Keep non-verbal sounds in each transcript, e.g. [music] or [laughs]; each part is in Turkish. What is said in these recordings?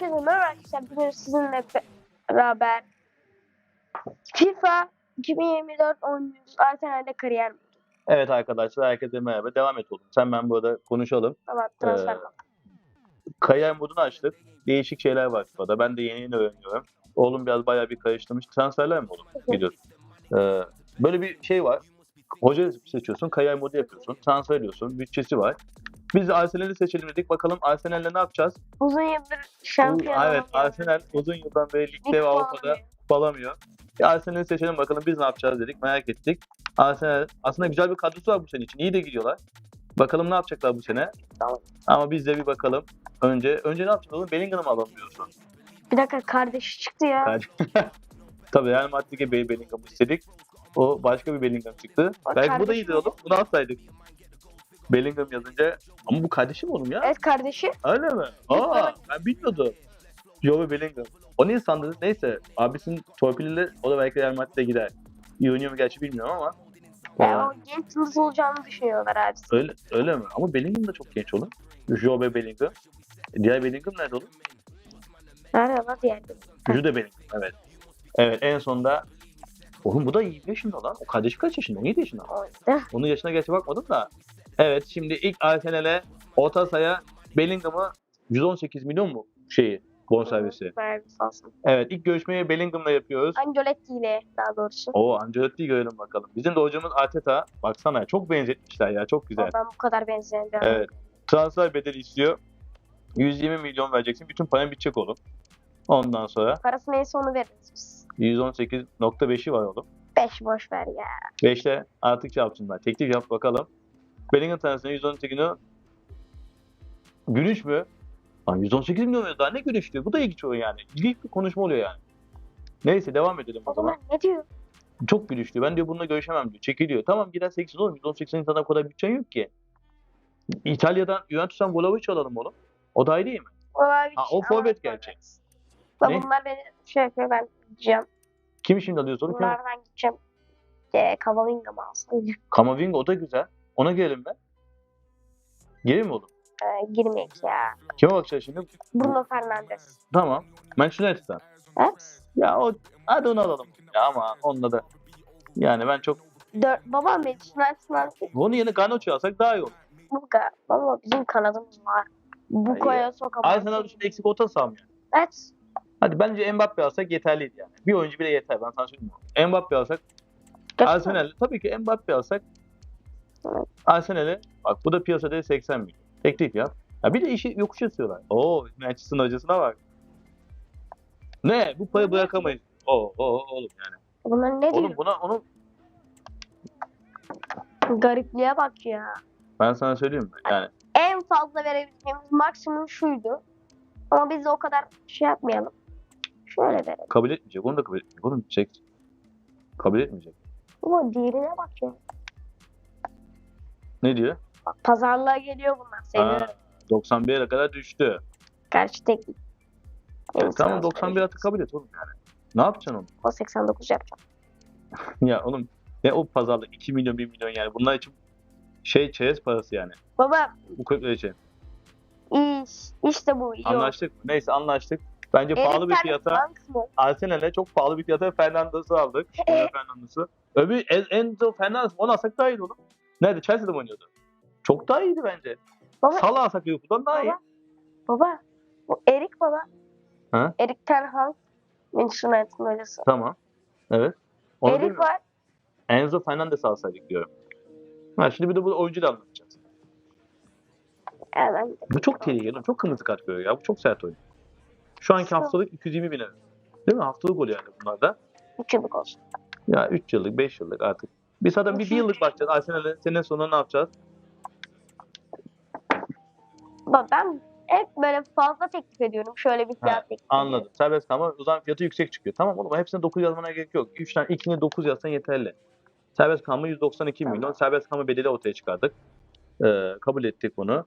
Herkese merhaba arkadaşlar. Bugün sizinle beraber FIFA 2024 oynuyoruz. Arsenal'de kariyer modu. Evet arkadaşlar herkese merhaba. Devam et oğlum. Sen ben burada konuşalım. Tamam transfer Ee. Kariyer modunu açtık. Değişik şeyler var FIFA'da. Ben de yeni yeni öğreniyorum. Oğlum biraz bayağı bir karıştırmış. Transferler mi oğlum? Gidiyor. Ee, böyle bir şey var. Hoca seçiyorsun, kariyer modu yapıyorsun, transfer ediyorsun, bütçesi var. Biz Arsenal'i seçelim dedik. Bakalım Arsenal'le ne yapacağız? Uzun yıldır şampiyon evet, Arsenal uzun yıldan beri ligde lig ve Avrupa'da falamıyor. Bir Arsenal'i seçelim bakalım biz ne yapacağız dedik. Merak ettik. Arsenal aslında güzel bir kadrosu var bu sene için. İyi de gidiyorlar. Bakalım ne yapacaklar bu sene. Tamam. Ama biz de bir bakalım. Önce önce ne yapacağız oğlum? Bellingham'ı alalım diyorsun. Bir dakika kardeşi çıktı ya. Yani- [laughs] Tabii Real Madrid'e Be- Bellingham'ı istedik. O başka bir Bellingham çıktı. O Belki bu da iyiydi oğlum. Bunu alsaydık. Bellingham yazınca. Ama bu kardeşi mi oğlum ya? Evet kardeşi. Öyle mi? Aa ben bilmiyordum. Joe Bellingham. O niye sandınız? Neyse. Abisinin torpiliyle o da belki Real Madrid'e gider. İyi oynuyor mu gerçi bilmiyorum ama. Yani o genç yıldız olacağını düşünüyorlar abi. öyle, öyle mi? Ama Bellingham da çok genç oğlum. Joe Bellingham. E, Diğer Bellingham nerede oğlum? Nerede lan diğer biri? Jude Bellingham evet. Evet en sonunda Oğlum bu da 20 yaşında lan. O kardeşi kaç yaşında? 17 yaşında. Onun yaşına gerçi bakmadım da. Evet şimdi ilk Arsenal'e orta sahaya Bellingham'a 118 milyon mu şeyi bonservisi? Bir olsun. Evet ilk görüşmeyi Bellingham'la yapıyoruz. Ancelotti ile daha doğrusu. O Ancelotti'yi görelim bakalım. Bizim de hocamız Arteta. Baksana çok benzetmişler ya çok güzel. Ben bu kadar benzeyen bir Evet. Transfer bedeli istiyor. 120 milyon vereceksin. Bütün paran bitecek oğlum. Ondan sonra Parası neyse onu veririz biz. 118.5'i var oğlum. 5 boş ver ya. 5'te artık şey yapsınlar. Teklif yap bakalım. Bellingham tanesine 118'ini Gülüş mü? Lan 118 milyon veriyor. Daha ne gülüş diyor. Bu da ilginç oluyor yani. İlginç bir konuşma oluyor yani. Neyse devam edelim o O zaman. ne diyor? Çok gülüş diyor. Ben diyor bununla görüşemem diyor. Çekiliyor. Tamam gider 8 oğlum. 118'in sana o kadar bütçen yok ki. İtalya'dan Juventus'tan Vlahovic alalım oğlum. O da iyi değil mi? Vlahovic, Ha, o ama forvet gerçek. Bak Ne? bunlar beni şey yapıyor ben gideceğim. Kimi şimdi alıyoruz oğlum? Bunlardan gideceğim. E, Kavalinga mı alsam? Kamavinga o da güzel. Ona gelelim ben. Gelin mi oğlum? E, girmeyek ya. Kime bakacağız şimdi? Bruno Fernandes. Tamam. Manchester United'dan. Evet. Ya o hadi onu alalım. Ya ama onunla da yani ben çok Dört, babam benim United'dan onun yerine Garnacho'yu alsak daha iyi olur. Buka. Baba bizim kanadımız var. Buko'ya sokamaz. Arsenal dışında eksik orta saham yani. Evet. Hadi bence Mbappe alsak yeterliydi yani. Bir oyuncu bile yeter ben sana söyleyeyim. mi? Mbappe alsak Gerçekten. Arsenal'e tabii ki Mbappe alsak. Arsenal'e bak bu da piyasa değeri 80 milyon. Teklif yap. Ya bir de işi yokuş yazıyorlar. Oo Manchester'ın hocasına bak. Ne? Bu parayı bırakamayız. Oo, oo oğlum yani. Bunlar ne Oğlum diyor? buna onu Garipliğe bak ya. ben sana söyleyeyim mi? Yani En fazla verebileceğimiz maksimum şuydu. Ama biz de o kadar şey yapmayalım. Şöyle verelim. kabul etmeyecek. Onu da kabul etmeyecek. Oğlum çek. Kabul etmeyecek. Ama diğerine bak ya. Ne diyor? Pazarlığa geliyor bunlar. Ha, 91'e kadar düştü. Gerçi teknik. E, tamam 91 atı kabul et oğlum yani. Ne yapacaksın oğlum? O 89 yapacağım. [laughs] ya oğlum ne o pazarlık 2 milyon 1 milyon yani. Bunlar için şey çerez parası yani. Baba Bu kulüpler için. iyi iş. İşte bu iyi oldu. Anlaştık mı? Neyse anlaştık. Bence pahalı bir fiyata Banks mı? Arsenal'e çok pahalı bir fiyata Fernandes'i aldık. Bruno Fernandes'i. Öbür En- Enzo Fernandes onu alsak daha iyiydi oğlum. Nerede? Chelsea'de mi oynuyordu? Çok daha iyiydi bence. Baba, Salah Liverpool'dan daha iyi. baba, baba. Bu Erik baba. Ha? Erik Ten Hag. Manchester United'ın hocası. Tamam. Evet. Onu Erik var. Enzo Fernandez alsaydık diyorum. Ha, şimdi bir de bu oyuncu da anlatacağız. Evet. Bu çok tehlikeli. Çok kırmızı kart görüyor ya. Bu çok sert oyun. Şu anki haftalık 220 bin lira. Değil mi? Haftalık oluyor yani bunlarda. Üç yıllık olsun. Ya 3 yıllık, 5 yıllık artık. Biz zaten bir, bir yıllık bakacağız. Arsenal'e sene sonunda ne yapacağız? Baba ben hep böyle fazla teklif ediyorum. Şöyle bir fiyat teklif Anladım. Serbest kalma o zaman fiyatı yüksek çıkıyor. Tamam oğlum hepsine 9 yazmana gerek yok. 3 tane ilkine 9 yazsan yeterli. Serbest kalma 192 milyon. Tamam. Serbest kalma bedeli ortaya çıkardık. Ee, kabul ettik bunu.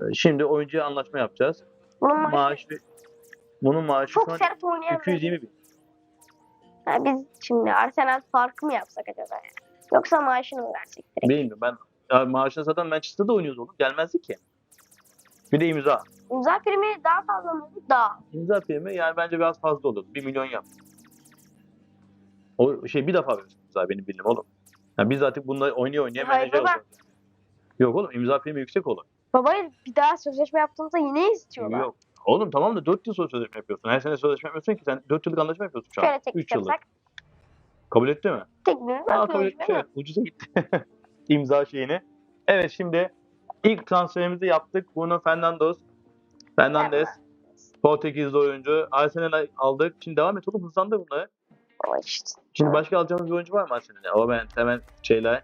Ee, şimdi oyuncuya anlaşma yapacağız. Bunun maaşı Maaşı bunun maaşı çok sert oynayan 220 bin. Ha, biz şimdi Arsenal farkı mı yapsak acaba ya? Yoksa maaşını mı versek direkt? Bilmiyorum ben ya maaşını zaten Manchester'da oynuyoruz oğlum. Gelmezdi ki. Bir de imza. İmza primi daha fazla mı? Daha. İmza primi yani bence biraz fazla olur. 1 milyon yap. O şey bir defa veriyorsun imza benim bildiğim oğlum. Yani biz artık bununla oynaya oynaya Hayır menajer baba. olacağız. Yok oğlum imza primi yüksek olur. Baba bir daha sözleşme yaptığımızda yine istiyorlar. Yok. Oğlum tamam da 4 yıl sonra sözleşme yapıyorsun. Her sene sözleşme yapmıyorsun ki sen 4 yıllık anlaşma yapıyorsun şu an. Şöyle 3 teklif yıllık. Kabul etti mi? Teklifini Aa, kabul evet. Ucuza gitti. [laughs] İmza şeyini. Evet şimdi ilk transferimizi yaptık. Bruno Fernandes. Fernandes. Portekizli oyuncu. Arsenal'e aldık. Şimdi devam et oğlum hızlandır bunları. Baba işte. Şimdi başka alacağımız bir oyuncu var mı Arsenal'e? Ama ben hemen şeyler,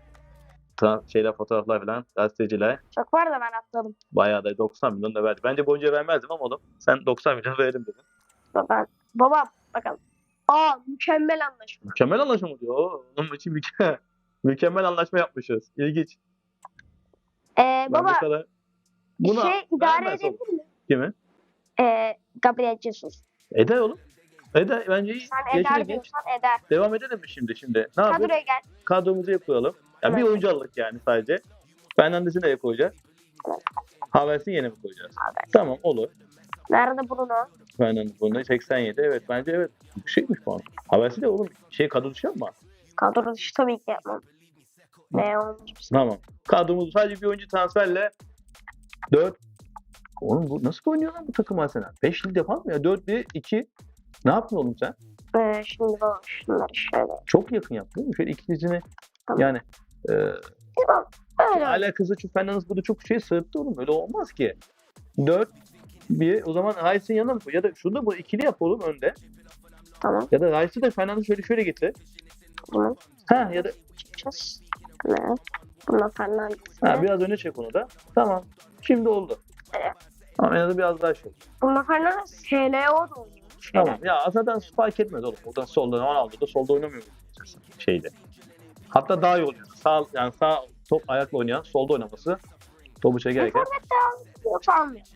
tra- şeyler fotoğraflar falan, gazeteciler Çok var da ben atladım. bayağı da 90 milyon da verdi. Bence bu oyuncuya vermezdim ama oğlum sen 90 milyon verelim dedin. Baba, baba bakalım. Aa mükemmel anlaşma. Mükemmel anlaşma mı diyor? Oo, Onun için mükemmel, [laughs] mükemmel anlaşma yapmışız. İlginç. Ee, Ben baba kadar... Buna şey idare vermez edebilir mi? Kimi? Ee, Gabriel Jesus. Eder oğlum. Eder bence iyi. Sen eder genç. diyorsan eder. Devam edelim mi şimdi şimdi? Ne yapıyoruz? Kadroya gel. Kadromuzu yapalım. Yani bir Evet. oyuncu aldık yani sadece. Fernandes'i nereye koyacağız? Havertz'i yeni mi koyacağız? Havertz. Tamam olur. Nerede Bruno? Fernandes bunu 87 evet bence evet yüksekmiş puan. Havertz'i de oğlum şey kadro dışı yapma. Kadro dışı tabii ki yapmam. Ne olmuş? Tamam. Kadromuzu sadece bir oyuncu transferle 4 Oğlum bu nasıl oynuyor lan bu takım Arsenal? 5 lig yapar mı ya? 4 1 2 Ne yaptın oğlum sen? Ee, şimdi baba şunları şöyle. Çok yakın yaptın değil mi? Şöyle ikincini Tamam. yani e, Tamam. Öyle. alakası çünkü Fernandes burada çok şey sırıttı oğlum. Öyle olmaz ki. 4 bir o zaman Rice'in yanına mı koy? Ya da şunu da bu ikili yap oğlum önde. Tamam. Ya da Rice'ı da Fernandes şöyle şöyle getir. Bunu Ha ya da çıkacağız. Ne? Buna Fernandes. ha, biraz öne çek onu da. Tamam. Şimdi oldu. Evet. Ama en azından biraz daha şey. Buna Fernandes HLO da. Tamam. Ya zaten fark etmez oğlum. Oradan solda Ronaldo'da solda oynamıyor şeyde. Hatta daha iyi oluyor. Sağ yani sağ top ayakla oynayan solda oynaması topu çekerken. Yoksa almıyor.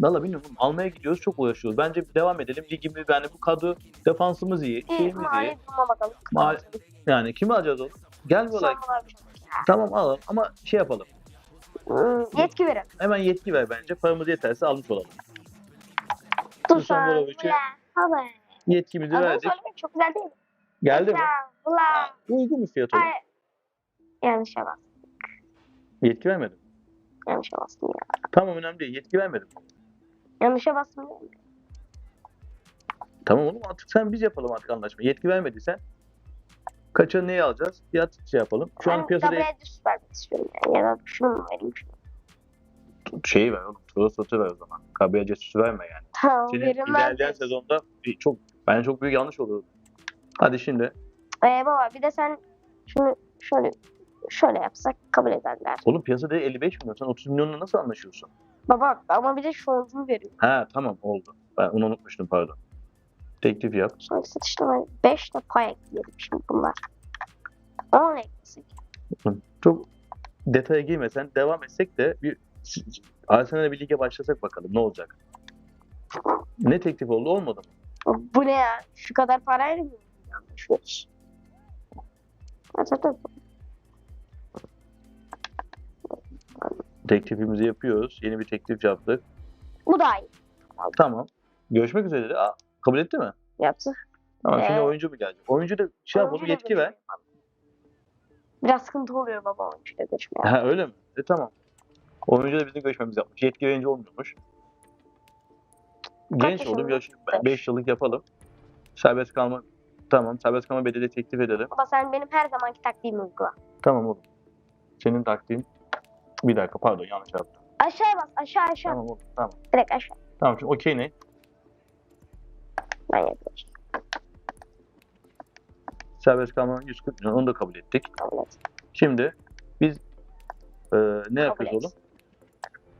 Valla bilmiyorum. Almaya gidiyoruz çok uğraşıyoruz. Bence bir devam edelim. Ligimiz yani bu kadro defansımız iyi. İyi. Şeyimiz iyi. Mali duruma bakalım. Mal- Yani kimi alacağız oğlum? Gelmiyorlar. Sanmalar bir şey. Tamam alalım ama şey yapalım. Hmm, yetki verin. Hemen yetki ver bence. Paramız yeterse almış olalım. Dušan sen. Vlahovic'e Hadi. Yetkimizi Adını verdik. söylemek çok güzel değil mi? Geldi mi? Ha, Uygun mu fiyat olur? Ay. Yanlışa bastım. Yetki vermedim. Yanlışa bastım ya. Tamam önemli değil. Yetki vermedim. Yanlışa ya. Tamam oğlum artık sen biz yapalım artık anlaşma. Yetki vermediysen kaça neyi alacağız? Fiyat şey yapalım. Şu an ben piyasada Gabriel Jesus vermek istiyorum yani. Ya da şunu mu vereyim şunu. şeyi ver oğlum. Turu satı ver o zaman. Gabriel Jesus'u verme yani. Tamam Senin ilerleyen sezonda bir çok bence çok büyük yanlış olur. Hadi şimdi Ee, baba bir de sen şunu şöyle şöyle yapsak kabul ederler. oğlum piyasada 55 milyon. Sen 30 milyonla nasıl anlaşıyorsun? Baba ama bir de şu oyuncuyu veriyor. Ha tamam oldu. Ben onu unutmuştum pardon. Teklif yap. Sonraki satışta ben 5 de pay ekleyelim şimdi bunlar. 10 eklesek. Çok detaya girmesen devam etsek de bir Arsenal'e bir lige başlasak bakalım ne olacak? Ne teklif oldu olmadı mı? Bu ne ya? Şu kadar parayla mı anlaşıyoruz? Evet, Teklifimizi yapıyoruz. Yeni bir teklif yaptık. Bu da iyi. Tamam. Görüşmek üzere dedi. Aa, kabul etti mi? Yaptı. Tamam şimdi Ee, oyuncu mu gelecek? Oyuncu da şey Oyuncu da yetki ver. Biraz sıkıntı oluyor baba oyuncuyla görüşmeye. Ha öyle mi? E tamam. Oyuncu da bizim görüşmemizi yapmış. Yetki verince olmuyormuş. Genç yaşında? oğlum yaş Beş. 5 yıllık yapalım. Serbest kalma tamam serbest kalma bedeli teklif edelim. Baba sen benim her zamanki taktiğimi uygula. Tamam oğlum. Senin taktiğin bir dakika pardon yanlış yaptım. Aşağıya bas aşağı aşağı. Tamam oğlum tamam. Direkt aşağı. Tamam şimdi okey ne? Ben yapıyorum. Serbest kalma 140 milyon onu da kabul ettik. Kabul et. Şimdi biz e, ne Kabul yapıyoruz et. oğlum?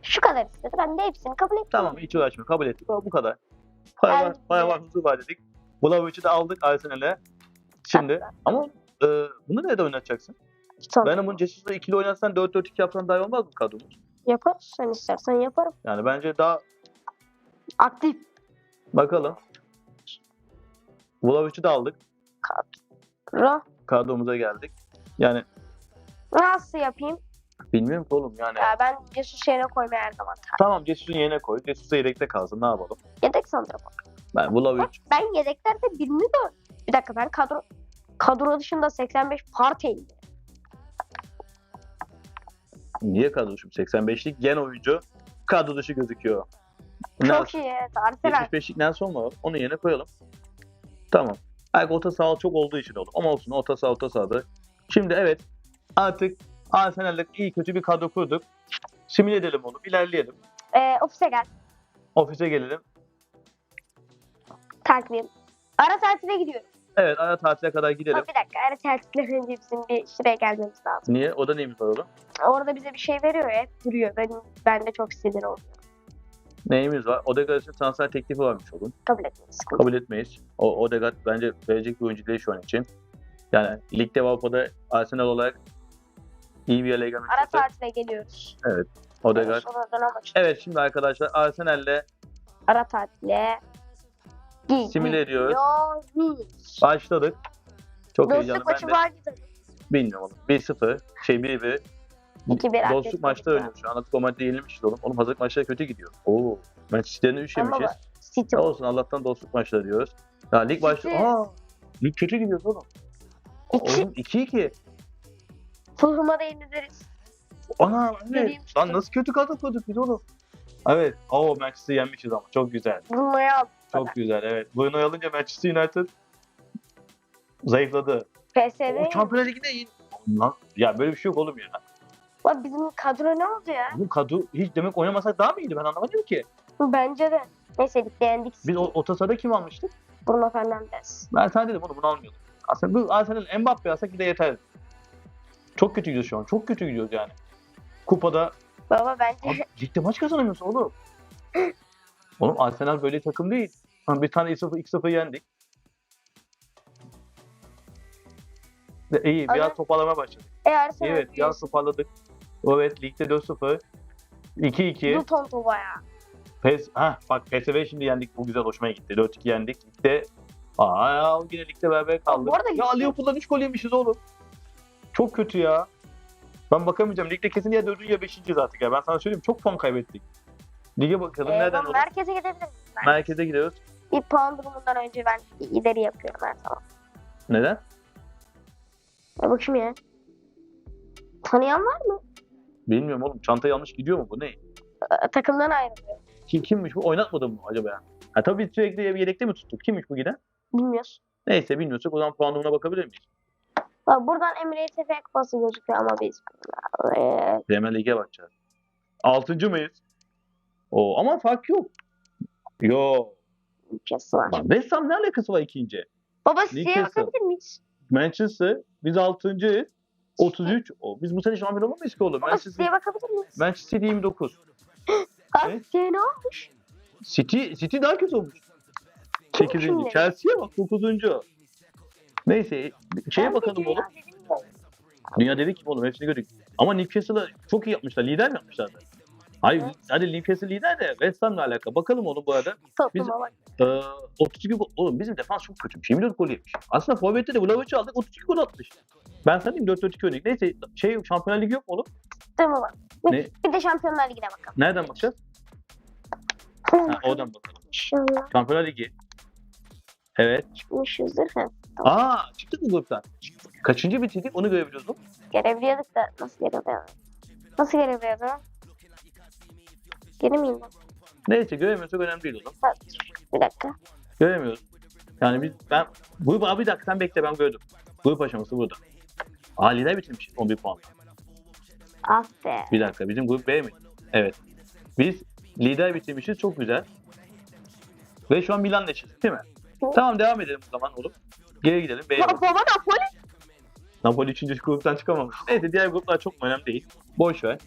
Şu kadar istedi. Ben de hepsini kabul ettim. Tamam hiç uğraşma kabul ettik. Bu kadar. Para var, para var huzur var dedik. Vlahovic'i de aldık Arsenal'e. Şimdi ama e, bunu nerede oynatacaksın? Son. Ben bunu Jesus'la ikili oynatsan 4-4-2 yapsan daha iyi olmaz mı kadromuz? Yaparız. Sen istersen yaparım. Yani bence daha Aktif. bakalım. Vlahovic'i de aldık. Ro. Kadromuza geldik. Yani Nasıl yapayım? Bilmiyorum ki oğlum yani. Ya ben Jesus yerine koymaya her zaman taraftarım. Tamam Cesus'un yerine koy. Jesus da yedekte kalsın. Ne yapalım? Yedek sanırım. Ben Vlahovic Ben yedeklerde birini de... Bir dakika ben kadro... Kadro dışında 85 partiyim. Niye kadro dışı? 85'lik gen oyuncu kadro dışı gözüküyor. Çok Nelson. iyi. Arsenal. 75'lik Nelson var. Onu yerine koyalım. Tamam. Belki orta saha çok olduğu için oldu. Ama olsun orta saha orta sahadır. Şimdi evet artık Arsenal'le iyi kötü bir kadro kurduk. Simüle edelim onu. ilerleyelim. Ee, ofise gel. Ofise gelelim. Takvim. Ara tatile gidiyoruz. Evet ara tatile kadar gidelim. Ama bir dakika ara tatilden önce bizim bir şuraya gelmemiz lazım. Niye? O da neymiş oğlum? Orada bize bir şey veriyor. Hep duruyor. Ben, ben de çok sinir oldum. Neyimiz var? Odegaard için transfer teklifi varmış oğlum. Kabul etmeyiz. Kabul etmeyiz. O Odegaard bence verecek bir oyuncu değil şu an için. Yani ligde ve Avrupa'da Arsenal olarak iyi bir yere gelmek Ara tatile geliyoruz. Odegaard. Sonradan ama Evet şimdi arkadaşlar Arsenal'le Ara tatile simüle ediyoruz. Başladık. Çok heyecanlı. Dostluk maçı Ben de var gibi. bilmiyorum oğlum. 1-0, şey 1-1. 2-1 Dostluk maçta oynuyoruz şu an. Atletico Madrid'de yenilmişiz oğlum. Oğlum hazırlık maçları kötü gidiyor. Oo. Manchester'den 3 Ama yemişiz. City Ne olsun Allah'tan dostluk maçları diyoruz. Ya lig başlıyor. City. Aa. Lig kötü gidiyor oğlum. 2 Oğlum 2-2. Fulham'a da yeniliriz. Ana anne. Vereyim Lan nasıl kötü kadro kurduk biz oğlum. Evet. Oo Manchester'ı yenmişiz ama. Çok güzel. Al. Çok güzel evet. Bruno'yu alınca Manchester United zayıfladı. PSV. O Şampiyonlar Ligi'nde iyi. Lan, ya böyle bir şey yok oğlum ya. Bak bizim kadro ne oldu ya? Bu kadro hiç demek oynamasak daha mı iyiydi ben anlamadım ki. Bence de. Neyse ligde yendik. Biz o, orta sahada kim almıştık? Bruno Fernandes. Ben sana dedim oğlum bunu almıyordum. Aslında bu Arsenal Mbappe alsak bir de yeter. Çok kötü gidiyoruz şu an. Çok kötü gidiyoruz yani. Kupada Baba bence abi, ligde maç kazanamıyorsun oğlum. Oğlum Arsenal böyle takım değil. Bir tane 2-0 2-0 yendik. İyi biraz Ama- toparlama başladık. e Arsenal Evet biraz toparladık. Evet ligde 4-0. 2-2. Luton Toba ya. PES, ha bak PSV şimdi yendik. Bu güzel hoşuma gitti. 4-2 yendik. Ligde Aa ya, yine ligde beraber kaldık. Bu arada ya Liverpool'dan 3 gol yemişiz oğlum. Çok kötü ya. Ben bakamayacağım. Ligde kesin ya 4. ya 5. zaten ya. Ben sana söyleyeyim çok puan kaybettik. Lige bakalım Ee, nereden olur? merkeze gidebiliriz. Ben. Merkeze gidiyoruz. Bir puan durumundan önce ben ileri yapıyorum her zaman. Neden? Ya bakayım ya. Tanıyan var mı? Bilmiyorum oğlum. Çanta yanlış gidiyor mu bu ne? Ee, takımdan ayrılıyor. Kim, kimmiş bu? Oynatmadı mı acaba ya? Ha tabii sürekli yedekte mi tuttuk? Kimmiş bu giden? Bilmiyoruz. Neyse bilmiyorsak o zaman puan durumuna bakabilir miyiz? Bak buradan Emre'ye TF kupası gözüküyor ama biz Premier Lig'e bakacağız. Altıncı mıyız? Oo, ama fark yok. Yo. Newcastle var. West Ham ne alakası var ikinci? Baba Newcastle. bakabilir miyiz? Manchester biz altıncıyız. 33. O, biz bu sene şampiyon olamayız ki oğlum. Baba Manchester, size bakabilir miyiz? Manchester City 29. Abi size ne olmuş? City, City daha kötü olmuş. Kim 8. kimleri? Chelsea'ye bak 9. Neyse şeye Ben de bakalım oğlum. Dünya dedik ki oğlum hepsini gördük. Ama Newcastle'ı çok iyi yapmışlar. Lider mi yapmışlardı? Hayır Evet. hadi Newcastle lider de West Ham'la alakalı. Bakalım oğlum bu arada. Bak. Ee, 32 gol. Oğlum bizim defans çok kötüymüş. 24 gol yemiş. Aslında Forvet'te de Vlavic'i aldık 32 gol atmış. Ben sana diyeyim 4-4-2 oynadık. Neyse şey Şampiyonlar Ligi yok mu oğlum? Bak. Ne? Bir de Şampiyonlar Ligi'ne bakalım. Nereden bakacağız? Ha, oradan bakalım. Şampiyonlar Ligi. Evet. çıkmışızdır. Ha. Aa çıktık mı gruptan? Kaçıncı bitirdik onu görebiliyoruz mu? Görebiliyorduk da nasıl görebiliyorduk? Nasıl görebiliyorduk? Geri miyim? Neyse göremiyorsak önemli değil oğlum. Ha, Bir dakika. Göremiyoruz. Yani biz ben grup abi bir dakika sen bekle ben gördüm. Grup aşaması burada. Aa lider bitirmişiz 11 puan. Ah be. Bir dakika bizim grup B mi? Evet. Biz lider bitirmişiz çok güzel. Ve şu an Milan'la eşiz değil mi? Tamam devam edelim o zaman oğlum. Geri gidelim B'ye. Baba bak. baba Napoli. Napoli 3. gruptan çıkamamış. Neyse diğer gruplar çok önemli değil. Boş ver.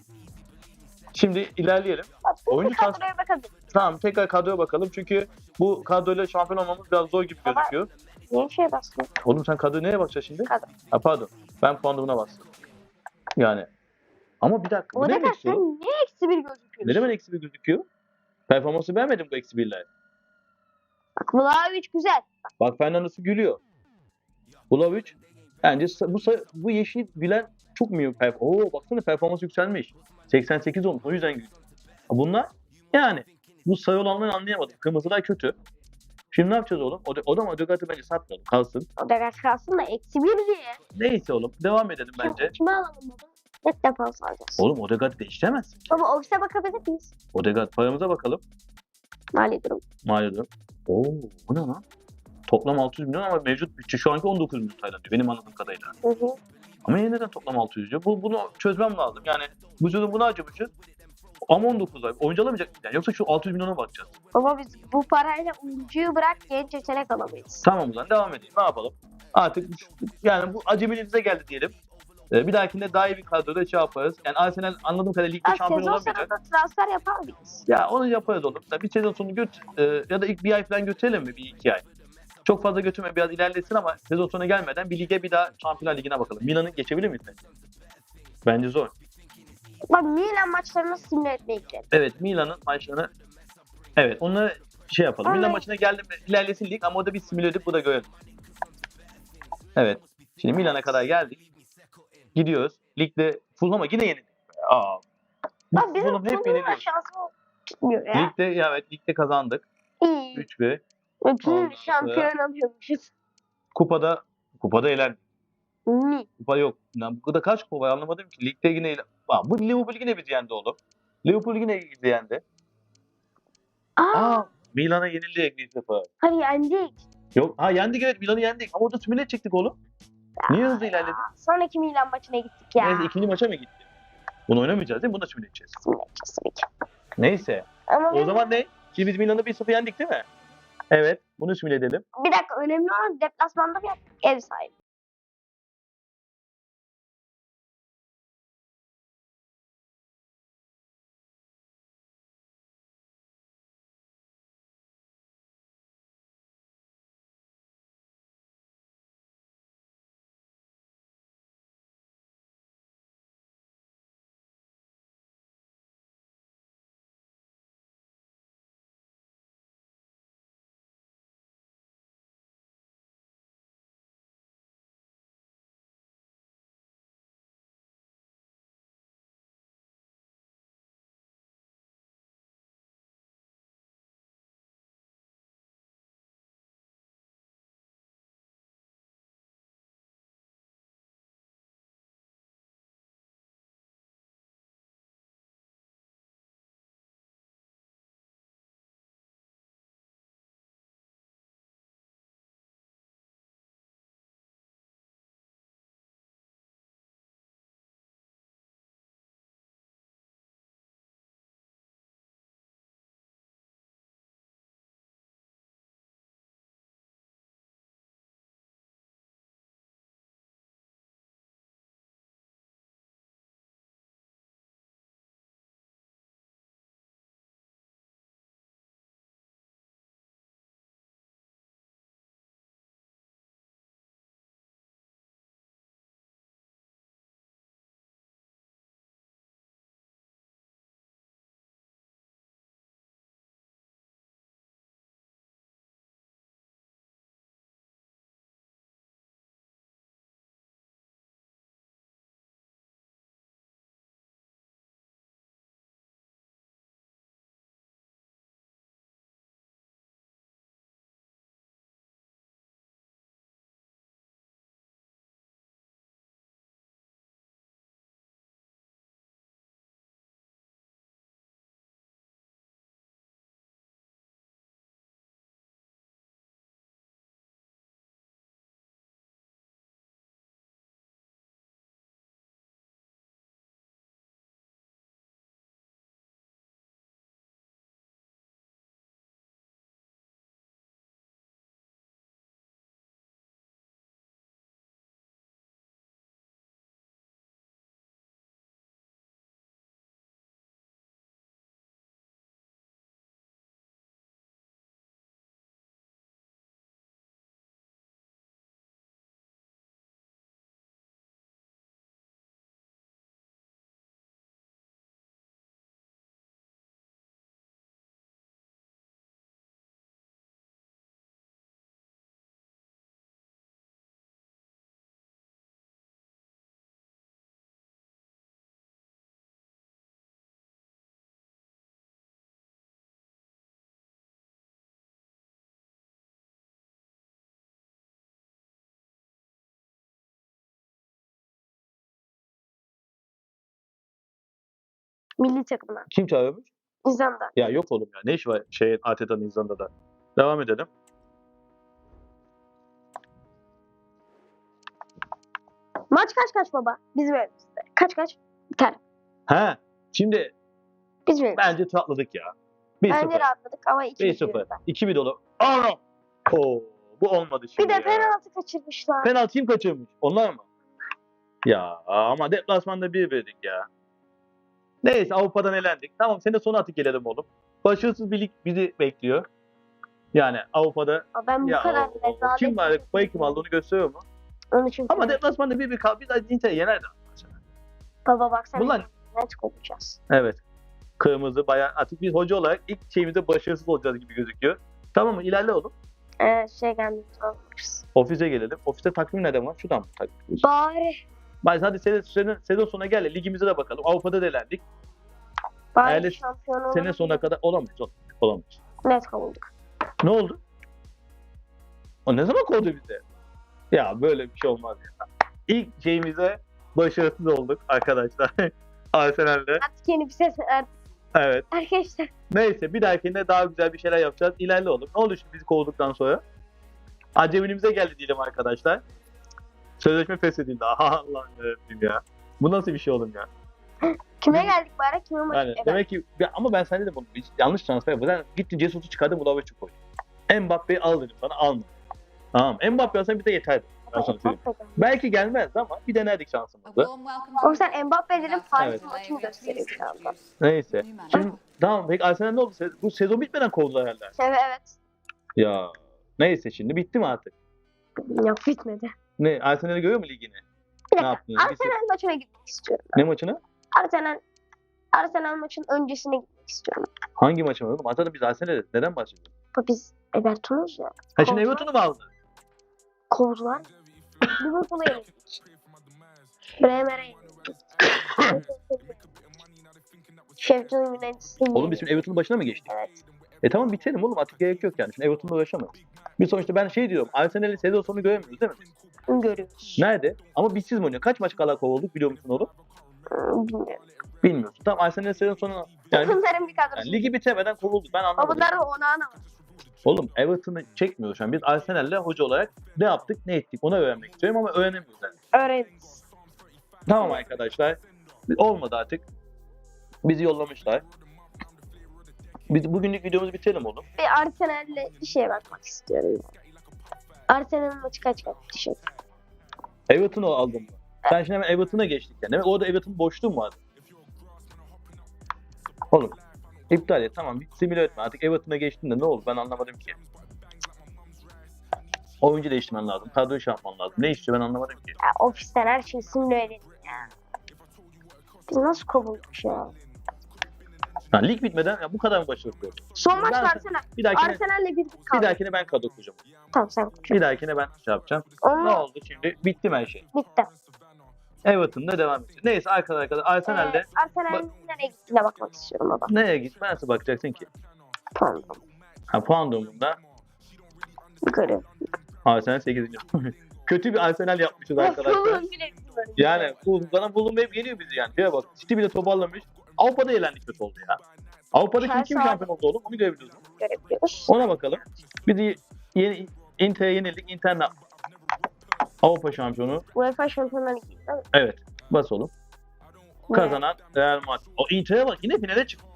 Şimdi ilerleyelim. Oyuncu kadroya bakabiliriz. Tamam tekrar kadroya bakalım çünkü bu kadroyla şampiyon olmamız biraz zor gibi Ama- gözüküyor. Bir şeye bastın? Oğlum sen kadroya neye bakacaksın şimdi? Kadro. Ha pardon. Ben puan durumuna bastım. Yani. Ama bir dakika. Bu O ne ne sen niye eksi bir gözüküyorsun? Ne demek eksi bir gözüküyor? Performansı beğenmedim bu eksi birler. Bak Vlahovic güzel. Bak Fernandes'ı gülüyor. Vlahovic bence bu bu yeşil gülen çok mu Oo baksana performans yükselmiş. 88 olmuş. O yüzden güzel. Bunlar yani bu sayı olanları anlayamadım. Kırmızılar kötü. Şimdi ne yapacağız oğlum? O, o da mı Odegaard'ı bence satmayalım. Kalsın. O da kaç kalsın da eksi bir diye. Neyse oğlum. Devam edelim bence. Kim, kimi alalım baba? Net defans alacağız. Oğlum Odegaard'ı değiştiremezsin. Baba ofise bakabilir miyiz? Odegaard paramıza bakalım. Mali durum. Mali durum. Oo bu ne lan? Toplam 600 milyon ama mevcut bütçe şu anki 19 milyon Tayland. Benim anladığım kadarıyla. Hı hı. Ama yine neden toplam 600 diyor? Bu, bunu çözmem lazım. Yani bu sezon bunu harcamışız. Ama 19 ay. Oyuncu alamayacak? Yani yoksa şu 600 milyona bakacağız. Baba biz bu parayla oyuncuyu bırak genç yetenek alamayız. Tamam o zaman devam edelim. Ne yapalım? Artık yani bu acemiliğimize geldi diyelim. Ee, bir dahakinde daha iyi bir kadroda şey yaparız. Yani Arsenal anladığım kadarıyla ligde Ya şampiyon sezon olamayacak. sonunda transfer yapar mıyız? Ya onu yaparız. Ya Bir sezon sonu göt e, ya da ilk bir ay falan götürelim mi? Bir iki ay. Çok fazla götürme biraz ilerlesin ama sezon sonu gelmeden bir lige bir daha Şampiyonlar Ligi'ne bakalım. Milan'ı geçebilir sence? Bence zor. Bak Milan maçlarını simüle etmeye gidelim. Evet Milan'ın maçlarını evet onları şey yapalım. Milan Ama- maçına geldi mi ilerlesin lig ama o da bir simüle edip bu da görelim. Evet. Şimdi Milan'a kadar geldik. Gidiyoruz. Ligde Fulham'a yine yenildik. Aa. Bak bizim Fulham hep turnuva yeniliyor. şansımız tutmuyor ya. Ligde ya evet ligde kazandık. İyi. 3-1. Bütün Ondan şampiyon alıyormuşuz. Kupada kupada elendik. Mi? Kupa yok. Lan bu da kaç kupa var anlamadım ki. Ligde yine Aa, bu Liverpool yine bizi yendi oğlum. Liverpool yine bizi yendi. Aa, Aa, Milan'a yenildik bir sefer. hadi yendik. Yok. Ha yendik evet Milan'ı yendik. Ama orada simüle çektik oğlum. Niye hızlı ilerledik? Sonraki Milan maçına gittik ya. Neyse ikinci maça mı gitti? Bunu oynamayacağız değil mi? Bunu da simüle edeceğiz. Simüle edeceğiz tabii ki. Neyse. Ama O zaman ne? Şimdi biz Milan'ı 1-0 yendik değil mi? Evet. Bunu simüle edelim. bir dakika önemli olan deplasmanda mı yaptık? Ev sahibi. Milli takımına. Kim çağırmış? İzlanda. Ya yok oğlum ya. Ne işi var şey Arteta'nın İzlanda'da? Devam edelim. Maç kaç kaç baba? Bizim evimizde. Kaç kaç? Biter. He. Şimdi Bizim evimizde. bence rahatladık ya. 1-0. Bence rahatladık ama 2 1-0. 2-1 dolu. Aa! Oo, bu olmadı Bir şimdi de ya. penaltı kaçırmışlar. Penaltı kim kaçırmış? Onlar mı? Ya ama deplasmanda bir verdik ya. Neyse Avrupa'dan elendik. Tamam sene sonu artık gelelim oğlum. Başarısız bir lig bizi bekliyor. Yani Avrupa'da Aa, ben bu ya kadar o- o- kim var? Kupayı kim aldı onu gösteriyor mu? Onu çünkü Ama deplasmanda bir bir kal. Biz Inter'i yenerdi. baba baksana Bunlar net kopacağız. evet. Kırmızı bayağı artık biz hoca olarak ilk şeyimizde başarısız olacağız gibi gözüküyor. Tamam mı? İlerle oğlum. Ee, şey geldi. Ofise gelelim. Ofiste takvim nereden var? Şuradan mı takvim? Bari. Bak hadi sene, sezon sonuna gel. Ligimize de bakalım. Avrupa'da da elendik. Bari Eğer. Sene sonuna kadar olamayız. Olamayız. Net kovulduk. Ne oldu? O ne zaman kovdu bize? Ya böyle bir şey olmaz ya. İlk şeyimize başarısız olduk arkadaşlar. [laughs] Arsenal'de. Artık yeni bir ses ver. Evet. Arkadaşlar Neyse bir dahakinde daha güzel bir şeyler yapacağız. İlerle oğlum. Ne oldu şimdi bizi kovduktan sonra? Acemiliğimize geldi diyelim arkadaşlar. Sözleşme feshedildi. Aha [laughs] Allah'ım yarabbim ya. Bu nasıl bir şey oğlum ya? [gasps] kime geldik bari kime maç? Yani demek ki ya ama ben sende de bunu hiç yanlış transfer yapıyorum. Sen gittin Jesus'u çıkardın Vlahovic'i koydun. Mbappe'yi al dedim sana alma. Tamam. Mbappe alsan bir de yeterdi. Ben sana söyleyeyim. Hakikaten. Belki gelmez ama bir denerdik şansımızı. Oğlum sen Mbappe dedim Paris Evet. maçını gösteriyor şu anda. Neyse. Şimdi tamam peki Arsenal ne oldu? Bu sezon bitmeden kovdular herhalde. Evet evet. Ya neyse şimdi bitti mi artık? Yok bitmedi. Ne Arsenal'i görüyor mu ligini? Ne se- Arsenal maçına gitmek istiyorum. Ne maçına? Arsenal Arsenal maçın öncesine gitmek istiyorum. Hangi maçı mı? Zaten biz Arsenal'e neden bahsediyoruz? Biz Everton'uz ya. Ha şimdi. Everton'u mu aldı? Kovdular. Liverpool'a yenildik. Bremer'e yenildik. Sheffield United'e Oğlum biz şimdi Everton'un başına mı geçtik? Evet. E tamam bitelim oğlum artık gerek yok yani. Şimdi Everton'la uğraşamayız. Bir sonuçta ben şey diyorum. Arsenal'in sezon sonu göremiyoruz değil mi? Görüyoruz. Nerede? Ama bizsiz mi oynuyor? Kaç maç kala kovulduk biliyor musun oğlum? Bilmiyorum. Bilmiyorsun. Tamam Arsenal'in sezon sonu yani, Bunların bir kadrosu. yani ligi bitemeden kovulduk. Ben Ama anlamadım. bunlar Onana var. Oğlum Everton'ı çekmiyor şu an. Biz Arsenal'le hoca olarak ne yaptık ne ettik onu öğrenmek istiyorum ama öğrenemiyoruz yani. Öğreniriz. Tamam arkadaşlar. Olmadı artık. Bizi yollamışlar. Biz bugünlük videomuzu bitirelim oğlum. Bir Arsenal'le bir şeye bakmak istiyorum. Arsenal'ın maçı kaç kaç şey. Everton'u aldım mı? Sen şimdi hemen Everton'a geçtik yani. Demek orada Everton boşluğu mu vardı? Oğlum iptal et tamam simüle etme. Artık Everton'a geçtin de ne oldu ben anlamadım ki. Oyuncu değiştirmen lazım. Kadro iş yapman lazım. Ne istiyor ben anlamadım ki. Ya, ofisten her şeyi simüle edelim ya. Biz nasıl kovulduk ya? Ha, lig bitmeden ya bu kadar mı başarılı oldu? Son maç Ben- Arsenal. Bir dahakine, Arsenal'le bir bir kaldı. dahakine ben kadro kuracağım. Tamam sen koç. Bir dahakine ben şey yapacağım. Ne Onu oldu şimdi? Bitti mi her şey? bitti. Everton'da devam edeceğiz. Neyse arkadaşlar Arsenal'de Ee, Arsenal'in nereye gittiğine bakmak istiyorum baba. nereye git? Nasıl bakacaksın ki? Pardon. Ha, puan durumunda Yukarı. Arsenal 8. [laughs] Kötü bir Arsenal yapmışız arkadaşlar. [laughs] Yani bana bulun hep geliyor bizi yani. Şuraya bak. City bile toparlamış. Avrupa'da eğlendik kötü oldu ya. Avrupa'da kim, kim Chelsea şampiyon oldu oğlum? Onu görebiliyoruz. görebiliyoruz. Ona bakalım. Bir de yeni, Inter'e yenildik. Inter ne? Avrupa şampiyonu. UEFA Şampiyonlar Ligi değil mi? Evet. Bas oğlum. Ne? Kazanan Real Madrid. O Inter'e bak yine finale çıkmış.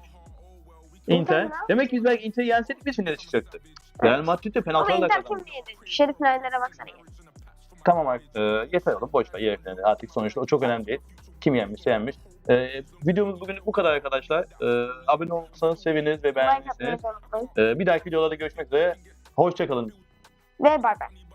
Inter Inter. Demek ki biz belki Inter'i yenseydik biz finale çıkacaktık. Real Madrid de Ama penaltılarla Inter kazandı. kim yedi? Şerif finallere baksana. Tamam artık. Ee, yeter oğlum. Boş ver. Finali. Artık sonuçta o çok önemli değil. Kim yenmişse yenmiş. Ee, videomuz bugün bu kadar arkadaşlar. Ee, abone olursanız seviniriz ve beğenirsiniz. Ee, bir dahaki videolarda görüşmek üzere. Hoşçakalın. Ve bay bay.